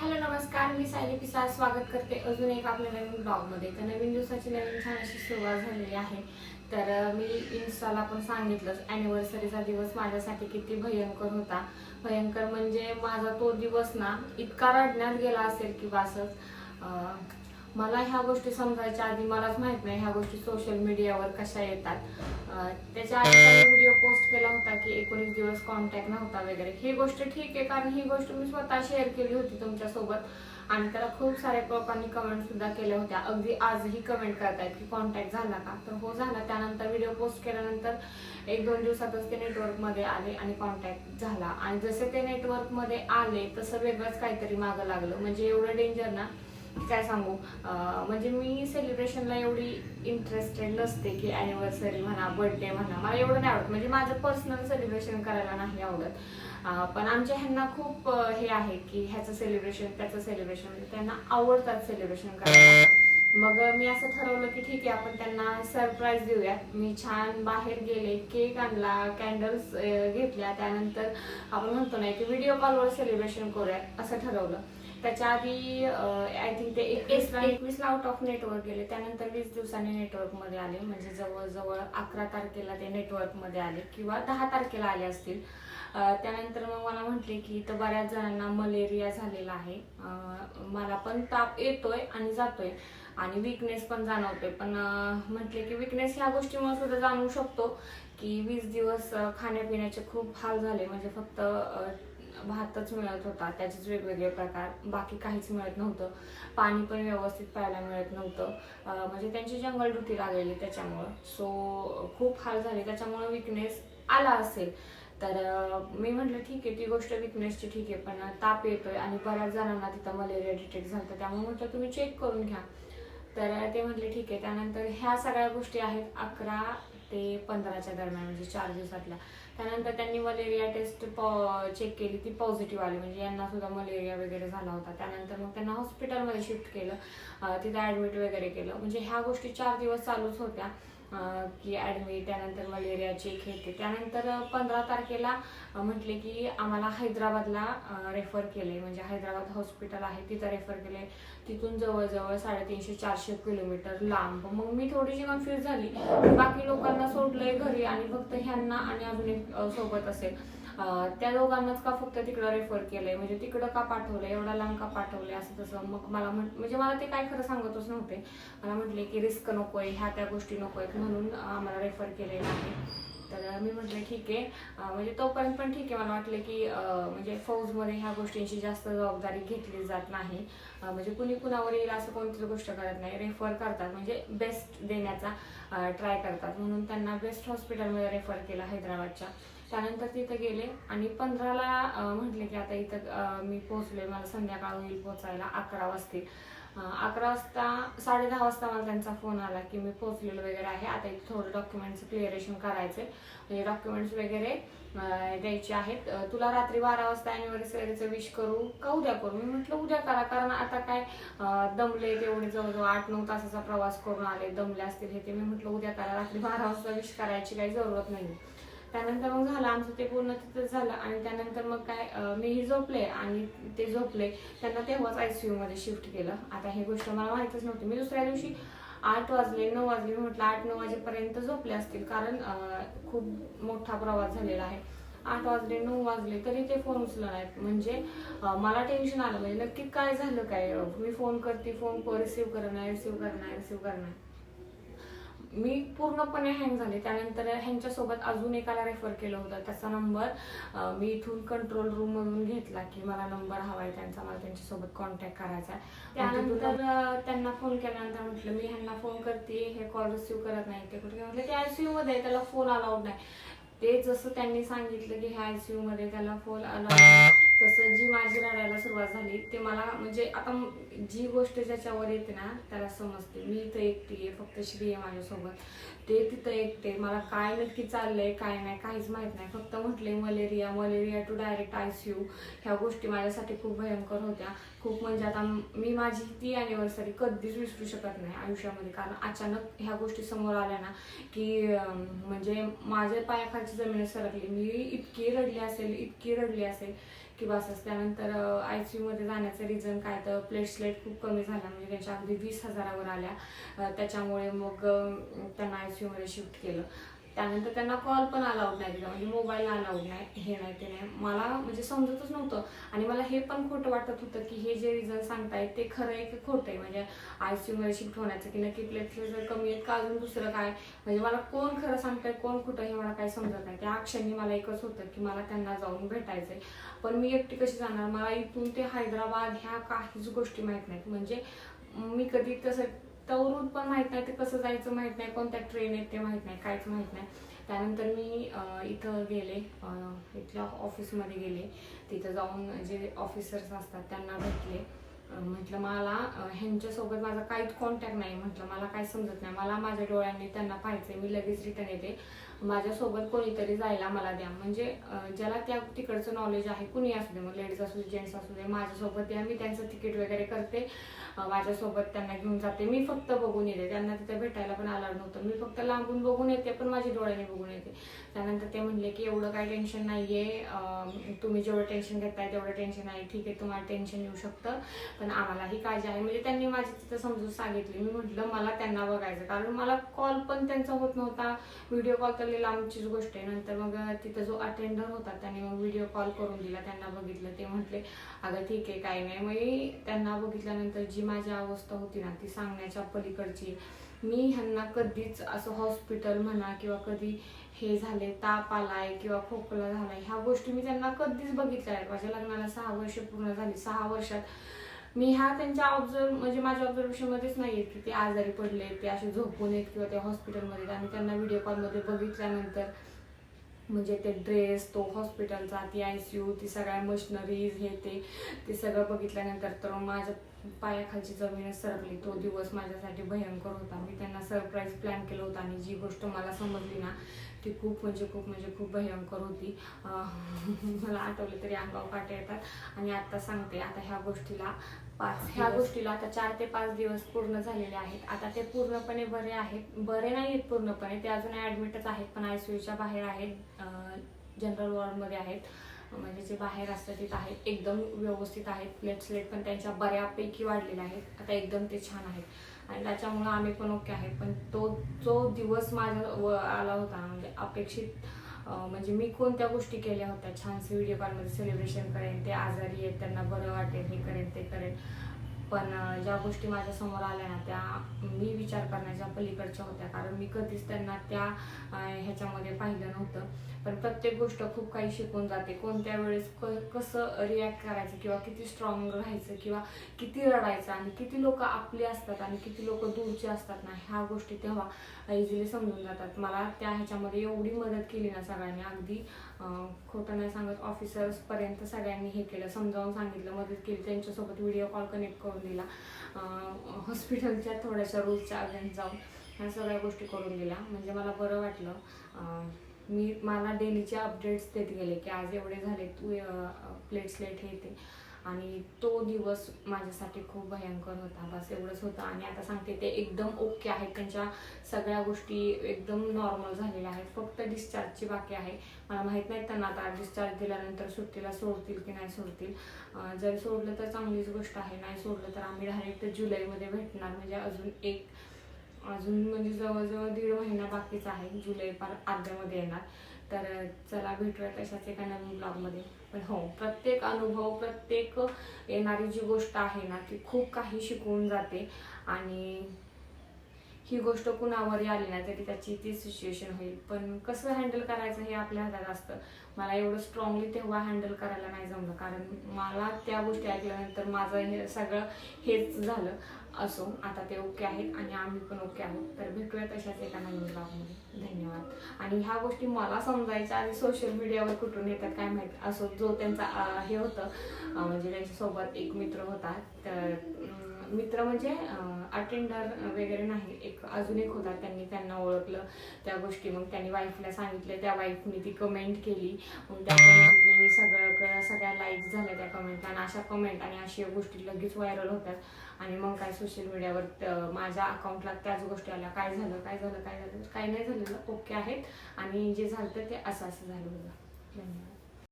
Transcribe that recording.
Hello नमस्कार. मी सायली पिसाळ स्वागत करते अजून एक आपल्या नवीन ब्लॉगमध्ये. तर नवीन दिवसाची नवीन छान अशी सुरुवात झालेली आहे. तर मी इन्स्टाला पण सांगितलंच ॲनिव्हर्सरीचा दिवस माझ्यासाठी किती भयंकर होता. भयंकर म्हणजे माझा तो दिवस ना इतका रडण्यात गेला असेल की बासच मला ह्या गोष्टी समजायच्या आधी मलाच माहीत नाही ह्या गोष्टी सोशल मीडियावर कशा येतात. त्याच्या आधी व्हिडिओ पोस्ट केला होता की एकोणीस दिवस कॉन्टॅक्ट नव्हता वगैरे. ही गोष्ट ठीक आहे कारण ही गोष्ट मी स्वतः शेअर केली होती तुमच्यासोबत आणि त्याला खूप साऱ्या लोकांनी कमेंट सुद्धा केल्या होत्या. अगदी आजही कमेंट करतायत की कॉन्टॅक्ट झाला का? तर हो झाला. त्यानंतर व्हिडिओ पोस्ट केल्यानंतर एक दोन दिवसातच ते नेटवर्कमध्ये आले आणि कॉन्टॅक्ट झाला. आणि जसे ते नेटवर्कमध्ये आले तसं वेगळंच काहीतरी मागं लागलं. म्हणजे एवढं डेंजर ना काय सांगू? म्हणजे मी सेलिब्रेशनला एवढी इंटरेस्टेड नसते की अॅनिव्हर्सरी म्हणा बर्थडे म्हणा. मला एवढं नाही आवडत. म्हणजे माझं पर्सनल सेलिब्रेशन करायला नाही आवडत. पण आमच्या ह्यांना खूप हे आहे की ह्याचं सेलिब्रेशन त्याचं सेलिब्रेशन म्हणजे त्यांना आवडतात सेलिब्रेशन करायला. मग मी असं ठरवलं की ठीक आहे आपण त्यांना सरप्राईज देऊया. मी छान बाहेर गेले केक आणला कॅन्डल्स घेतल्या. त्यानंतर आपण म्हणतो ना की व्हिडिओ कॉलवर सेलिब्रेशन करूया असं ठरवलं. त्याच्या आधी आय थिंक ते एकवीस एकवीसला आउट ऑफ नेटवर्क गेले. त्यानंतर वीस दिवसांनी नेटवर्कमध्ये आले. म्हणजे जवळजवळ अकरा तारखेला ते नेटवर्कमध्ये आले किंवा दहा तारखेला आले असतील. त्यानंतर मग मला म्हटले की इथं बऱ्याच जणांना मलेरिया झालेला आहे. मला पण ताप येतोय आणि जातोय. आणि विकनेस पण जाणवते. पण म्हटले की विकनेस ह्या गोष्टीमुळे सुद्धा जाणवू शकतो की वीस दिवस खाण्यापिण्याचे खूप हाल झाले. म्हणजे फक्त भातच मिळत होता. त्याचेच वेगवेगळे प्रकार. बाकी काहीच मिळत नव्हतं. पाणी पण व्यवस्थित प्यायला मिळत नव्हतं. म्हणजे त्यांची जंगल ड्युटी लागलेली त्याच्यामुळं. सो खूप हाल झाले. त्याच्यामुळं विकनेस आला असेल. तर मी म्हटलं ठीक आहे ती गोष्ट विकनेसची ठीक आहे पण ताप येतोय आणि बऱ्याच जणांना तिथं मलेरिया डिटेक्ट झालं त्यामुळे म्हटलं तुम्ही चेक करून घ्या. तर ते म्हटले ठीक आहे. त्यानंतर ह्या सगळ्या गोष्टी आहेत अकरा ते पंधराच्या दरम्यान म्हणजे चार दिवसातल्या. त्यानंतर त्यांनी मलेरिया टेस्ट चेक केली. ती पॉझिटिव्ह आली म्हणजे यांना सुद्धा मलेरिया वगैरे झाला होता. त्यानंतर मग त्यांना हॉस्पिटलमध्ये शिफ्ट केलं. तिथं ॲडमिट वगैरे केलं. म्हणजे ह्या गोष्टी चार दिवस चालूच होत्या. की ॲडमिट त्यानंतर मलेरिया चेक हे त्यानंतर पंधरा तारखेला म्हटले की आम्हाला हैदराबादला रेफर केले म्हणजे हैदराबाद हॉस्पिटल आहे तिथं रेफर केले तिथून जवळजवळ साडेतीनशे चारशे किलोमीटर लांब. मग मी थोडीशी कन्फ्युज झाली. बाकी लोकांना सोडलंय घरी आणि फक्त ह्यांना आणि अजून एक सोबत असेल. त्या दोघांनाच का फक्त तिकडं रेफर केलंय? म्हणजे तिकडं का पाठवलंय? एवढा लांब का पाठवलंय? असं तसं मग मला म्हण- म्हणजे मला ते काय खरं सांगतच नव्हते. मला म्हटले की रिस्क नकोय ह्या त्या गोष्टी नकोय म्हणून आम्हाला रेफर केलेलं आहे तर मी म्हटलं ठीक आहे. म्हणजे तोपर्यंत पण ठीक आहे. मला वाटलं की म्हणजे फौजमध्ये ह्या गोष्टींची जास्त जबाबदारी घेतली जात नाही. म्हणजे कुणी कुणावर येईल असं कोणतीच गोष्ट करत नाही. रेफर करतात. म्हणजे बेस्ट देण्याचा ट्राय करतात. म्हणून त्यांना बेस्ट हॉस्पिटलमध्ये रेफर केलं हैदराबादच्या. त्यानंतर तिथं गेले आणि पंधराला म्हटले की आता इथं मी पोहोचले मला संध्याकाळ होईल पोचायला अकरा वाजतील. अकरा वाजता साडे दहा वाजता मला त्यांचा फोन आला की मी पोहोचलेलो वगैरे आहे. आता एक थोडं डॉक्युमेंट्स क्लिअरेशन करायचे म्हणजे डॉक्युमेंट्स वगैरे द्यायचे आहेत. तुला रात्री बारा वाजता अॅनिव्हर्सरीचं विश करू का उद्या करू? मी म्हटलं उद्या करा. कारण आता काय दमले तेवढे जवळजवळ आठ नऊ तासाचा प्रवास करून आले दमले असतील हे ते. मी म्हटलं उद्या करा. रात्री बारा वाजता विश करायची काही जरूरत नाही त्यानंतर मग झालं आमचं ते पूर्ण तिथं झालं आणि त्यानंतर मग काय मीही झोपले आणि ते झोपले. त्यांना तेव्हाच आयसीयू मध्ये शिफ्ट केलं. आता हे गोष्ट मला माहीतच नव्हती. मी दुसऱ्या दिवशी आठ वाजले नऊ वाजले म्हटलं आठ नऊ वाजेपर्यंत झोपले असतील कारण खूप मोठा प्रवास झालेला आहे. आठ वाजले नऊ वाजले तरी ते फोन उचलला नाहीत. म्हणजे मला टेन्शन आलं. म्हणजे नक्की काय झालं काय? मी फोन करते फोन रिसिव्ह करणार रिसिव्ह करणार रिसिव्ह करणार मी पूर्णपणे हँग झाले. त्यानंतर ह्यांच्यासोबत अजून एकाला रेफर केलं होतं. त्याचा नंबर मी इथून कंट्रोल रूम मधून घेतला की मला नंबर हवा आहे त्यांचा. मला त्यांच्यासोबत कॉन्टॅक्ट करायचा आहे. त्यानंतर त्यांना फोन केल्यानंतर म्हटलं मी ह्यांना फोन करते. हे कॉल रिसिव्ह करत नाही. ते कुठे म्हटलं ते आयसीयू मध्ये त्याला फोन अलाउड नाही. ते जसं त्यांनी सांगितलं की ह्या आयसीयू मध्ये त्याला फोन अलाउड तसं जी माझी रडायला सुरुवात झाली ते मला म्हणजे आता जी गोष्ट ज्याच्यावर येते ना त्याला समजते. मी इथं एकटी आहे फक्त श्री आहे माझ्यासोबत. ते तिथं एकटे मला काय नक्की चाललंय काय नाही काहीच माहीत नाही. फक्त म्हटले malaria malaria to direct ICU ह्या गोष्टी माझ्यासाठी खूप भयंकर होत्या. खूप म्हणजे आता मी माझी ती अॅनिव्हर्सरी कधीच विसरू शकत नाही आयुष्यामध्ये. कारण अचानक ह्या गोष्टी समोर आल्या ना की म्हणजे माझ्या पायाखालची जमीन सरकली. मी इतकी रडली असेल इतकी रडली असेल की बस त्यानंतर आय सी यूमध्ये जाण्याचं रिझन काय? तर प्लेटलेट खूप कमी झाला म्हणजे त्यांच्या अगदी वीस हजारावर आल्या. त्याच्यामुळे मग त्यांना आय सी यूमध्ये शिफ्ट केलं. त्यानंतर त्यांना कॉल पण अलाउड नाही दिला म्हणजे मोबाईल अलाउड नाही हे नाही ते नाही. मला म्हणजे समजतच नव्हतं. आणि मला हे पण खोटं वाटत होतं की हे जे रिझन सांगतायत ते खरं आहे की खोटं आहे? म्हणजे आय सी यूमध्ये शिफ्ट होण्याचं की नक्की प्लेटलेट जर कमी आहेत का अजून दुसरं काय? म्हणजे मला कोण खरं सांगताय कोण खोटं हे मला काही समजत नाही. त्या क्षणी मला एकच होतं की मला त्यांना जाऊन भेटायचंय. पण मी एकटी कशी जाणार? मला इथून ते हैदराबाद ह्या काहीच गोष्टी माहीत नाहीत. म्हणजे मी कधी तसं तवरून पण माहीत नाही ते कसं जायचं माहीत नाही कोणत्या ट्रेन आहेत ते माहीत नाही काहीच माहीत नाही. त्यानंतर मी इथं गेले इथल्या ऑफिसमध्ये गेले. तिथं जाऊन जे ऑफिसर्स असतात त्यांना भेटले. म्हटलं मला ह्यांच्यासोबत माझा काहीच कॉन्टॅक्ट नाही. म्हटलं मला काही समजत नाही. मला माझ्या डोळ्यांनी त्यांना पाहायचंय. मी लगेच रिटर्न येते. माझ्यासोबत कोणीतरी जायला मला द्या. म्हणजे ज्याला त्या तिकडचं नॉलेज आहे कुणी असू दे मग लेडीज असू दे जेंट्स असू दे माझ्यासोबत द्या. मी त्यांचं तिकीट वगैरे करते. माझ्यासोबत त्यांना घेऊन जाते. मी फक्त बघून येते. त्यांना तिथे भेटायला पण आलं नव्हतं. मी फक्त लांबून बघून येते पण माझ्या डोळ्याने बघून येते. त्यानंतर ते म्हणले की एवढं काही टेन्शन नाही आहे तुम्ही जेवढं टेन्शन घेताय तेवढं टेन्शन आहे. ठीक आहे तुम्हाला टेन्शन येऊ शकतं. पण आम्हालाही काळजी आहे. म्हणजे त्यांनी माझी तिथं समजून सांगितली. मी म्हटलं मला त्यांना बघायचं कारण मला कॉल पण त्यांचा होत नव्हता. व्हिडिओ कॉल तर लई लांबचीच गोष्ट आहे. नंतर मग तिथं जो अटेंडर होता त्याने मग व्हिडिओ कॉल करून दिला. त्यांना बघितलं. ते म्हटले अगं ठीक आहे काही नाही. मग त्यांना बघितल्यानंतर जी माझी अवस्था होती ना ती सांगण्याच्या पलीकडची मी ह्यांना कधीच असं हॉस्पिटल म्हणा किंवा कधी हे झाले ताप आलाय किंवा खोकला झालाय ह्या गोष्टी मी त्यांना कधीच बघितल्या आहेत माझ्या लग्नाला सहा वर्ष पूर्ण झाली. सहा वर्षात मी ह्या त्यांच्या ऑब्झर्व म्हणजे माझ्या ऑब्झर्वेशनमध्येच नाही आहेत की ते आजारी पडले ते असे झोपून आहेत किंवा ते हॉस्पिटलमध्ये आहेत. आणि त्यांना व्हिडिओ कॉलमध्ये बघितल्यानंतर म्हणजे ते ड्रेस तो हॉस्पिटलचा ती आय सी यू ती सगळ्या मशिनरीज हे ते ते सगळं बघितल्यानंतर तर माझ्या पायाखालची जमीनच सरकली. तो दिवस माझ्यासाठी भयंकर होता. मी त्यांना सरप्राईज प्लॅन केलं होतं आणि जी गोष्ट मला समजली ना ती खूप म्हणजे खूप म्हणजे खूप भयंकर होती. मला आठवले तरी अंगाव काटे येतात. आणि आता सांगते आता ह्या गोष्टीला पाच ह्या गोष्टीला आता चार ते पाच दिवस पूर्ण झालेले आहेत. आता ते पूर्णपणे बरे आहेत. बरे नाही आहेत पूर्णपणे ते अजून ॲडमिटच आहेत पण आय सी यूच्या बाहेर आहेत जनरल वॉर्डमध्ये आहेत. म्हणजे जे बाहेर असतात तिथं आहेत एकदम व्यवस्थित आहेत प्लेटलेट पण त्यांच्या बऱ्यापैकी वाढलेल्या आहेत. आता एकदम ते छान आहेत. आणि त्याच्यामुळं आम्ही पण ओके आहे. पण तो जो दिवस माझा व आला होता म्हणजे अपेक्षित म्हणजे मी कोणत्या गोष्टी केल्या होत्या? छानसे व्हिडिओ कॉलमध्ये सेलिब्रेशन करेन ते आजारी आहेत त्यांना बरं वाटेल हे करेन ते करेन. पण ज्या गोष्टी माझ्यासमोर आल्या ना त्या मी विचार करण्याच्या पलीकडच्या होत्या. कारण मी कधीच त्यांना त्या ह्याच्यामध्ये पाहिलं नव्हतं. पण प्रत्येक गोष्ट खूप काही शिकून जाते. कोणत्या वेळेस क कसं रिॲक्ट करायचं किंवा किती स्ट्रॉंग राहायचं किंवा किती रडायचं आणि किती लोक आपली असतात आणि किती लोक दूरचे असतात ना ह्या गोष्टी तेव्हा इझिली समजून जातात. मला त्या ह्याच्यामध्ये एवढी मदत केली ना सगळ्यांनी. अगदी खोटं नाही सांगत ऑफिसर्सपर्यंत सगळ्यांनी हे केलं समजावून सांगितलं मदत केली. त्यांच्यासोबत व्हिडिओ कॉल कनेक्ट करून दिला. हॉस्पिटलच्या थोड्याशा रोजच्या अगेन्स्ट जाऊन ह्या सगळ्या गोष्टी करून दिल्या. म्हणजे मला बरं वाटलं मी मला डेलीचे अपडेट्स देत गेले की आज एवढे झाले तू प्लेट्सलेट हे ते. आणि तो दिवस माझ्यासाठी खूप भयंकर होता. बस एवढंच होतं. आणि आता सांगते ते एकदम ओके आहेत. त्यांच्या सगळ्या गोष्टी एकदम नॉर्मल झालेल्या आहेत. फक्त डिस्चार्जची बाकी आहे. मला माहीत नाही त्यांना आता डिस्चार्ज दिल्यानंतर सुट्टीला सोडतील की नाही सोडतील. जर सोडलं तर चांगलीच गोष्ट आहे. नाही सोडलं तर आम्ही डायरेक्ट जुलैमध्ये भेटणार. म्हणजे अजून एक अजून म्हणजे जवळजवळ दीड महिना बाकीच आहे. जुलै पार अर्ध्यामध्ये येणार. तर चला भेटूया तशाच एका नवीन ब्लॉगमध्ये पण हो प्रत्येक अनुभव प्रत्येक येणारी जी गोष्ट आहे ना ती खूप काही शिकवून जाते. आणि ही गोष्ट कुणावरही आली नाही तरी त्याची ती सिच्युएशन होईल. पण कसं हँडल करायचं हे आपल्या हातात असतं. मला एवढं स्ट्रॉंगली तेव्हा हँडल करायला नाही जमलं. कारण मला त्या गोष्टी ऐकल्यानंतर माझं हे सगळं हेच झालं. असो आता ते ओके आहेत आणि आम्ही पण ओके आहोत तर भेटूया तशाच एका नवीन ब्लॉगमध्ये धन्यवाद. आणि ह्या गोष्टी मला समजायच्या आणि सोशल मीडियावर कुठून येतात काय माहीत असो जो त्यांचा हे होतं म्हणजे त्यांच्यासोबत एक मित्र होता तर मित्र म्हणजे अटेंडर वगैरे नाही. एक अजून एक होता त्यांनी त्यांना ओळखलं त्या गोष्टी. मग त्यांनी वाईफला सांगितलं त्या वाईफने ती कमेंट केली. मग त्या कमेंटने सगळं सगळ्या लाईक झाल्या त्या कमेंट आणि अशा कमेंट आणि अशा गोष्टी लगेच व्हायरल होतात. आणि मग काय सोशल मीडियावर माझ्या अकाउंटला त्याच गोष्टी आल्या. काय झालं काय झालं काय झालं? काय नाही झालेलं. ओके आहेत. आणि जे झालं ते असं असं झालं. बघा धन्यवाद.